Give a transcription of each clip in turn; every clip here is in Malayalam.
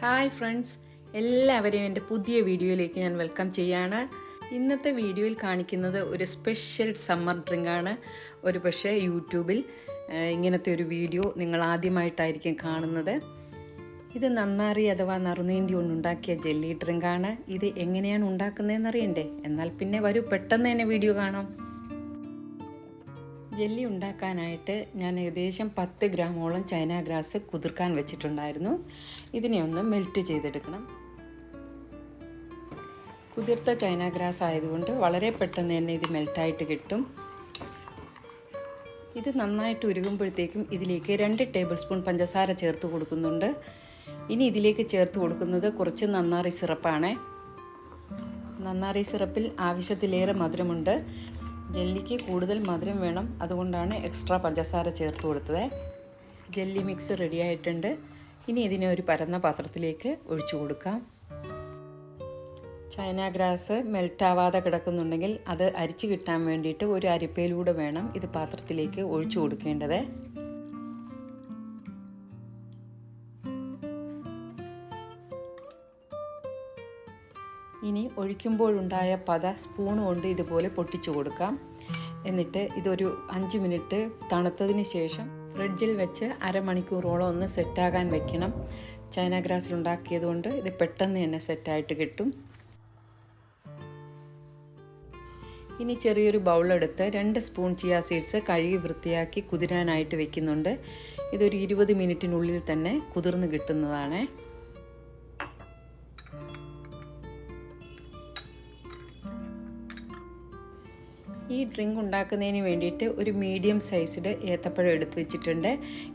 ഹായ് ഫ്രണ്ട്സ് എല്ലാവരെയും എന്റെ പുതിയ വീഡിയോയിലേക്ക് ഞാൻ വെൽക്കം ചെയ്യാണ്. ഇന്നത്തെ വീഡിയോയിൽ കാണിക്കുന്നത് ഒരു സ്പെഷ്യൽ സമ്മർ ഡ്രിങ്കാണ് ഒരു പക്ഷേ യൂട്യൂബിൽ ഇങ്ങനത്തെ ഒരു വീഡിയോ നിങ്ങൾ ആദ്യമായിട്ടായിരിക്കും കാണുന്നത്. ഇത് നന്നാറി അഥവാ നറുനീണ്ടി കൊണ്ടുണ്ടാക്കിയ ജെല്ലി ഡ്രിങ്കാണ് ഇത് എങ്ങനെയാണ് ഉണ്ടാക്കുന്നതെന്ന് അറിയണ്ടേ എന്നാൽ പിന്നെ വരൂ പെട്ടെന്ന് തന്നെ വീഡിയോ കാണാം. ജെല്ലി ഉണ്ടാക്കാനായിട്ട് ഞാൻ ഏകദേശം പത്ത് ഗ്രാമോളം ചൈന ഗ്രാസ് കുതിർക്കാൻ വെച്ചിട്ടുണ്ടായിരുന്നു. ഇതിനെ ഒന്ന് മെൽറ്റ് ചെയ്തെടുക്കണം. കുതിർത്ത ചൈന ഗ്രാസ് ആയതുകൊണ്ട് വളരെ പെട്ടെന്ന് തന്നെ ഇത് മെൽറ്റായിട്ട് കിട്ടും. ഇത് നന്നായിട്ട് ഉരുകുമ്പോഴത്തേക്കും ഇതിലേക്ക് രണ്ട് ടേബിൾ സ്പൂൺ പഞ്ചസാര ചേർത്ത് കൊടുക്കുന്നുണ്ട്. ഇനി ഇതിലേക്ക് ചേർത്ത് കൊടുക്കുന്നത് കുറച്ച് നന്നാറി സിറപ്പാണ്. നന്നാറി സിറപ്പിൽ ആവശ്യത്തിലേറെ മധുരമുണ്ട്. ജെല്ലിക്ക് കൂടുതൽ മധുരം വേണം. അതുകൊണ്ടാണ് എക്സ്ട്രാ പഞ്ചസാര ചേർത്ത് കൊടുത്തത്. ജെല്ലി മിക്സ് റെഡി ആയിട്ടുണ്ട്. ഇനി ഇതിനെ ഒരു പരന്ന പാത്രത്തിലേക്ക് ഒഴിച്ചു കൊടുക്കാം. ചൈന ഗ്രാസ് മെൽറ്റാവാതെ കിടക്കുന്നുണ്ടെങ്കിൽ അത് അരിച്ചു കിട്ടാൻ വേണ്ടിയിട്ട് ഒരു അരിപ്പയിലൂടെ വേണം ഇത് പാത്രത്തിലേക്ക് ഒഴിച്ചു കൊടുക്കേണ്ടത്. ഇനി ഒഴിക്കുമ്പോഴുണ്ടായ പത സ്പൂൺ കൊണ്ട് ഇതുപോലെ പൊട്ടിച്ചു കൊടുക്കാം. എന്നിട്ട് ഇതൊരു അഞ്ച് മിനിറ്റ് തണുത്തതിന് ശേഷം ഫ്രിഡ്ജിൽ വെച്ച് അരമണിക്കൂറോളം ഒന്ന് സെറ്റാകാൻ വെക്കണം. ചൈന ഗ്രാസിൽ ഉണ്ടാക്കിയതുകൊണ്ട് ഇത് പെട്ടെന്ന് തന്നെ സെറ്റായിട്ട് കിട്ടും. ഇനി ചെറിയൊരു ബൗളെടുത്ത് രണ്ട് സ്പൂൺ ചിയ സീഡ്സ് കഴുകി വൃത്തിയാക്കി കുതിരാനായിട്ട് വെക്കുന്നുണ്ട്. ഇതൊരു ഇരുപത് മിനിറ്റിനുള്ളിൽ തന്നെ കുതിർന്ന് കിട്ടുന്നതാണ്. ഈ ഡ്രിങ്ക് ഉണ്ടാക്കുന്നതിന് വേണ്ടിയിട്ട് ഒരു മീഡിയം സൈസ്ഡ് ഏത്തപ്പഴം എടുത്ത് വെച്ചിട്ടുണ്ട്.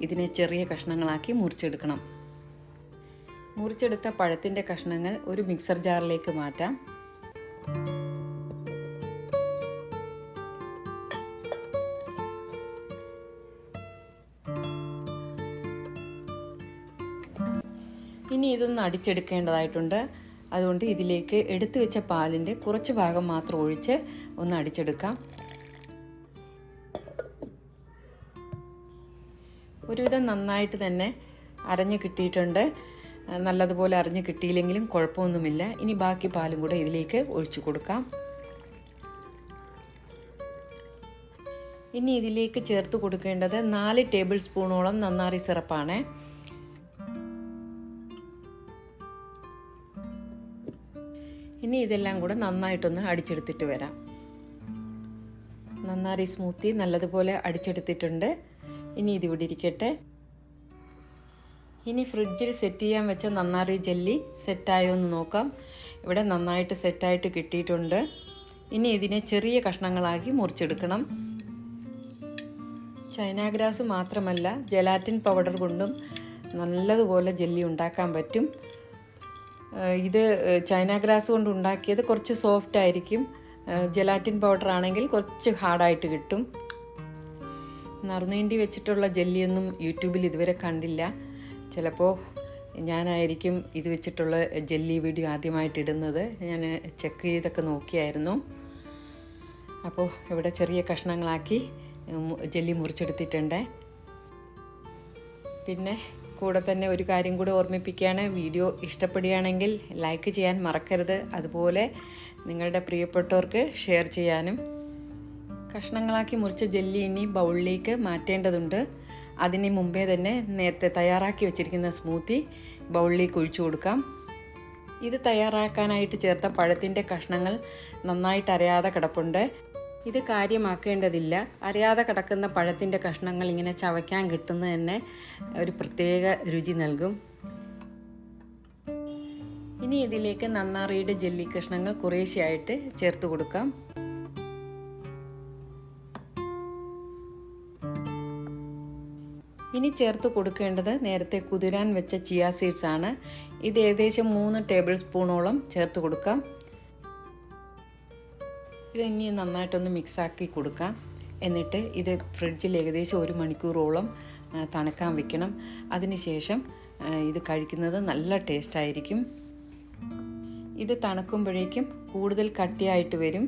ഇതിനെ ചെറിയ കഷ്ണങ്ങളാക്കി മുറിച്ചെടുക്കണം. മുറിച്ചെടുത്ത പഴത്തിന്റെ കഷ്ണങ്ങൾ ഒരു മിക്സർ ജാറിലേക്ക് മാറ്റാം. ഇനി ഇതൊന്ന് അടിച്ചെടുക്കേണ്ടതായിട്ടുണ്ട്. അതുകൊണ്ട് ഇതിലേക്ക് എടുത്തു വെച്ച പാലിന്റെ കുറച്ച് ഭാഗം മാത്രം ഒഴിച്ച് ഒന്ന് അടിച്ചെടുക്കാം. ഒരുവിധം നന്നായിട്ട് തന്നെ അരഞ്ഞു കിട്ടിയിട്ടുണ്ട്. നല്ലതുപോലെ അരഞ്ഞു കിട്ടിയില്ലെങ്കിലും കുഴപ്പമൊന്നുമില്ല. ഇനി ബാക്കി പാലും കൂടെ ഇതിലേക്ക് ഒഴിച്ചു കൊടുക്കാം. ഇനി ഇതിലേക്ക് ചേർത്ത് കൊടുക്കേണ്ടത് നാല് ടേബിൾ സ്പൂണോളം നന്നാറി സിറപ്പാണ്. ഇനി ഇതെല്ലാം കൂടെ നന്നായിട്ടൊന്ന് അടിച്ചെടുത്തിട്ട് വരാം. നന്നാരി സ്മൂത്തി നല്ലതുപോലെ അടിച്ചെടുത്തിട്ടുണ്ട്. ഇനി ഇതിവിടെ ഇരിക്കട്ടെ. ഇനി ഫ്രിഡ്ജിൽ സെറ്റ് ചെയ്യാൻ വെച്ച നന്നാറി ജെല്ലി സെറ്റായോ എന്ന് നോക്കാം. ഇവിടെ നന്നായിട്ട് സെറ്റായിട്ട് കിട്ടിയിട്ടുണ്ട്. ഇനി ഇതിനെ ചെറിയ കഷ്ണങ്ങളാക്കി മുറിച്ചെടുക്കണം. ചൈന ഗ്രാസ് മാത്രമല്ല ജലാറ്റിൻ പൗഡർ കൊണ്ടും നല്ലതുപോലെ ജെല്ലി ഉണ്ടാക്കാൻ പറ്റും. ഇത് ചൈന ഗ്രാസ് കൊണ്ട് ഉണ്ടാക്കിയത് കുറച്ച് സോഫ്റ്റ് ആയിരിക്കും. ജെലാറ്റിൻ പൗഡർ ആണെങ്കിൽ കുറച്ച് ഹാർഡായിട്ട് കിട്ടും. നറുനീണ്ടി വെച്ചിട്ടുള്ള ജെല്ലിയൊന്നും യൂട്യൂബിൽ ഇതുവരെ കണ്ടില്ല. ചിലപ്പോൾ ഞാനായിരിക്കും ഇത് വെച്ചിട്ടുള്ള ജെല്ലി വീഡിയോ ആദ്യമായിട്ട് ഇടുന്നത്. ഞാൻ ചെക്ക് ചെയ്തൊക്കെ നോക്കിയായിരുന്നു. അപ്പോൾ ഇവിടെ ചെറിയ കഷ്ണങ്ങളാക്കി ജെല്ലി മുറിച്ചെടുത്തിട്ടുണ്ട്. പിന്നെ കൂടെ തന്നെ ഒരു കാര്യം കൂടി ഓർമ്മിപ്പിക്കുകയാണ്. വീഡിയോ ഇഷ്ടപ്പെടുകയാണെങ്കിൽ ലൈക്ക് ചെയ്യാൻ മറക്കരുത്. അതുപോലെ നിങ്ങളുടെ പ്രിയപ്പെട്ടവർക്ക് ഷെയർ ചെയ്യാനും. കഷ്ണങ്ങളാക്കി മുറിച്ച ജെല്ലി ഇനി ബൗളിലേക്ക് മാറ്റേണ്ടതുണ്ട്. അതിന് മുമ്പേ തന്നെ നേരത്തെ തയ്യാറാക്കി വെച്ചിരിക്കുന്ന സ്മൂത്തി ബൗളിലേക്ക് ഒഴിച്ചു കൊടുക്കാം. ഇത് തയ്യാറാക്കാനായിട്ട് ചേർത്ത പഴത്തിന്റെ കഷ്ണങ്ങൾ നന്നായിട്ട് അരയാതെ കിടപ്പുണ്ട്. ഇത് കാര്യമാക്കേണ്ടതില്ല. അറിയാതെ കിടക്കുന്ന പഴത്തിന്റെ കഷ്ണങ്ങൾ ഇങ്ങനെ ചവയ്ക്കാൻ കിട്ടുന്നത് തന്നെ ഒരു പ്രത്യേക രുചി നൽകും. ഇനി ഇതിലേക്ക് നന്നാറിയുടെ ജെല്ലി കഷ്ണങ്ങൾ കുറേശ്ശെയായിട്ട് ചേർത്ത് കൊടുക്കാം. ഇനി ചേർത്ത് കൊടുക്കേണ്ടത് നേരത്തെ കുതിരാൻ വെച്ച ചിയ സീഡ്സ് ആണ്. ഇത് ഏകദേശം മൂന്ന് ടേബിൾ സ്പൂണോളം ചേർത്ത് കൊടുക്കാം. ഇത് ഇനി നന്നായിട്ടൊന്ന് മിക്സാക്കി കൊടുക്കാം. എന്നിട്ട് ഇത് ഫ്രിഡ്ജിൽ ഏകദേശം ഒരു മണിക്കൂറോളം തണുക്കാൻ വെക്കണം. അതിനുശേഷം ഇത് കഴിക്കുന്നത് നല്ല ടേസ്റ്റായിരിക്കും ഇത് തണുക്കുമ്പോഴേക്കും കൂടുതൽ കട്ടിയായിട്ട് വരും.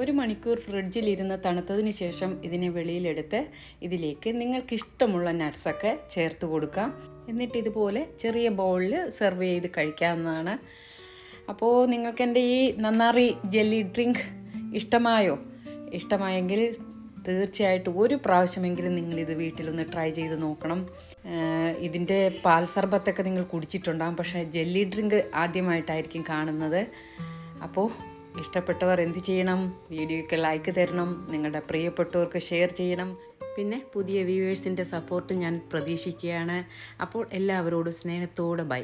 ഒരു മണിക്കൂർ ഫ്രിഡ്ജിൽ ഇരുന്ന് തണുത്തതിന് ശേഷം ഇതിനെ വെളിയിലെടുത്ത് ഇതിലേക്ക് നിങ്ങൾക്കിഷ്ടമുള്ള നട്ട്സൊക്കെ ചേർത്ത് കൊടുക്കാം. എന്നിട്ട് ഇതുപോലെ ചെറിയ ബൗളിൽ സെർവ് ചെയ്ത് കഴിക്കാവുന്നതാണ്. അപ്പോൾ നിങ്ങൾക്ക് എന്റെ ഈ നന്നാറി ജെല്ലി ഡ്രിങ്ക് ഇഷ്ടമായോ? ഇഷ്ടമായെങ്കിൽ തീർച്ചയായിട്ടും ഒരു പ്രാവശ്യമെങ്കിലും നിങ്ങളിത് വീട്ടിലൊന്ന് ട്രൈ ചെയ്ത് നോക്കണം. ഇതിന്റെ പാൽ സർബത്തൊക്കെ നിങ്ങൾ കുടിച്ചിട്ടുണ്ടാകും പക്ഷേ ജെല്ലി ഡ്രിങ്ക് ആദ്യമായിട്ടായിരിക്കും കാണുന്നത്. അപ്പോൾ ഇഷ്ടപ്പെട്ടവർ എന്ത് ചെയ്യണം? വീഡിയോയ്ക്ക് ലൈക്ക് തരണം. നിങ്ങളുടെ പ്രിയപ്പെട്ടവർക്ക് ഷെയർ ചെയ്യണം. പിന്നെ പുതിയ വ്യൂവേഴ്സിന്റെ സപ്പോർട്ട് ഞാൻ പ്രതീക്ഷിക്കുകയാണ്. അപ്പോൾ എല്ലാവരോടും സ്നേഹത്തോടെ ബൈ.